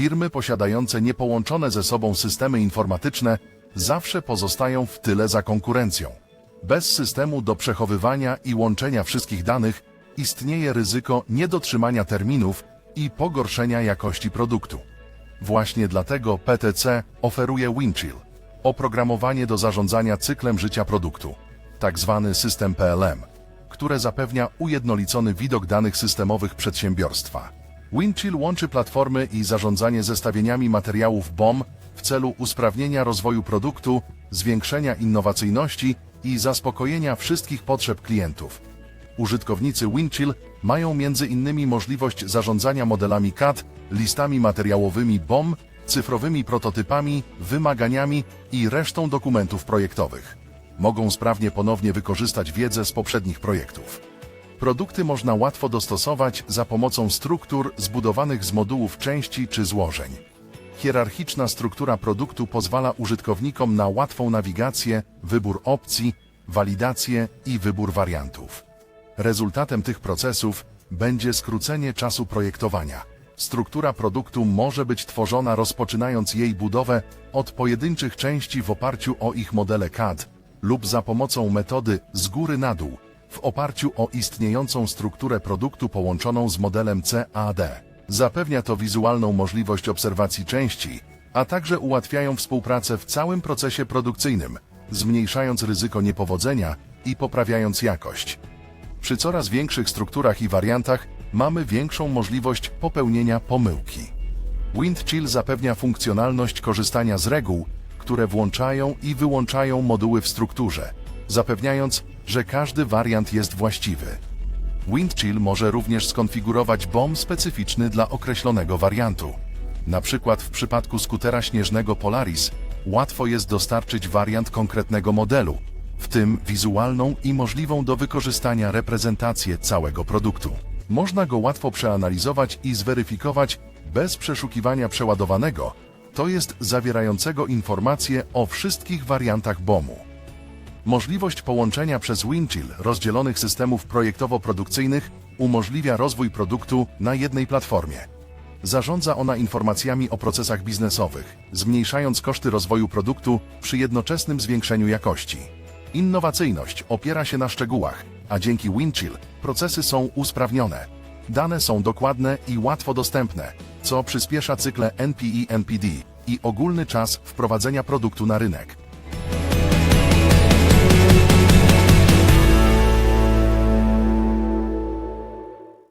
Firmy posiadające niepołączone ze sobą systemy informatyczne zawsze pozostają w tyle za konkurencją. Bez systemu do przechowywania i łączenia wszystkich danych istnieje ryzyko niedotrzymania terminów i pogorszenia jakości produktu. Właśnie dlatego PTC oferuje Windchill, oprogramowanie do zarządzania cyklem życia produktu, tak zwany system PLM, które zapewnia ujednolicony widok danych systemowych przedsiębiorstwa. Windchill łączy platformy i zarządzanie zestawieniami materiałów BOM w celu usprawnienia rozwoju produktu, zwiększenia innowacyjności i zaspokojenia wszystkich potrzeb klientów. Użytkownicy Windchill mają m.in. możliwość zarządzania modelami CAD, listami materiałowymi BOM, cyfrowymi prototypami, wymaganiami i resztą dokumentów projektowych. Mogą sprawnie ponownie wykorzystać wiedzę z poprzednich projektów. Produkty można łatwo dostosować za pomocą struktur zbudowanych z modułów części czy złożeń. Hierarchiczna struktura produktu pozwala użytkownikom na łatwą nawigację, wybór opcji, walidację i wybór wariantów. Rezultatem tych procesów będzie skrócenie czasu projektowania. Struktura produktu może być tworzona rozpoczynając jej budowę od pojedynczych części w oparciu o ich modele CAD lub za pomocą metody z góry na dół w oparciu o istniejącą strukturę produktu połączoną z modelem CAD. Zapewnia to wizualną możliwość obserwacji części, a także ułatwiają współpracę w całym procesie produkcyjnym, zmniejszając ryzyko niepowodzenia i poprawiając jakość. Przy coraz większych strukturach i wariantach mamy większą możliwość popełnienia pomyłki. Windchill zapewnia funkcjonalność korzystania z reguł, które włączają i wyłączają moduły w strukturze, zapewniając, że każdy wariant jest właściwy. Windchill może również skonfigurować BOM specyficzny dla określonego wariantu. Na przykład w przypadku skutera śnieżnego Polaris łatwo jest dostarczyć wariant konkretnego modelu, w tym wizualną i możliwą do wykorzystania reprezentację całego produktu. Można go łatwo przeanalizować i zweryfikować bez przeszukiwania przeładowanego, to jest zawierającego informacje o wszystkich wariantach BOM-u. Możliwość połączenia przez Windchill rozdzielonych systemów projektowo-produkcyjnych umożliwia rozwój produktu na jednej platformie. Zarządza ona informacjami o procesach biznesowych, zmniejszając koszty rozwoju produktu przy jednoczesnym zwiększeniu jakości. Innowacyjność opiera się na szczegółach, a dzięki Windchill procesy są usprawnione. Dane są dokładne i łatwo dostępne, co przyspiesza cykle NPI-NPD i ogólny czas wprowadzenia produktu na rynek.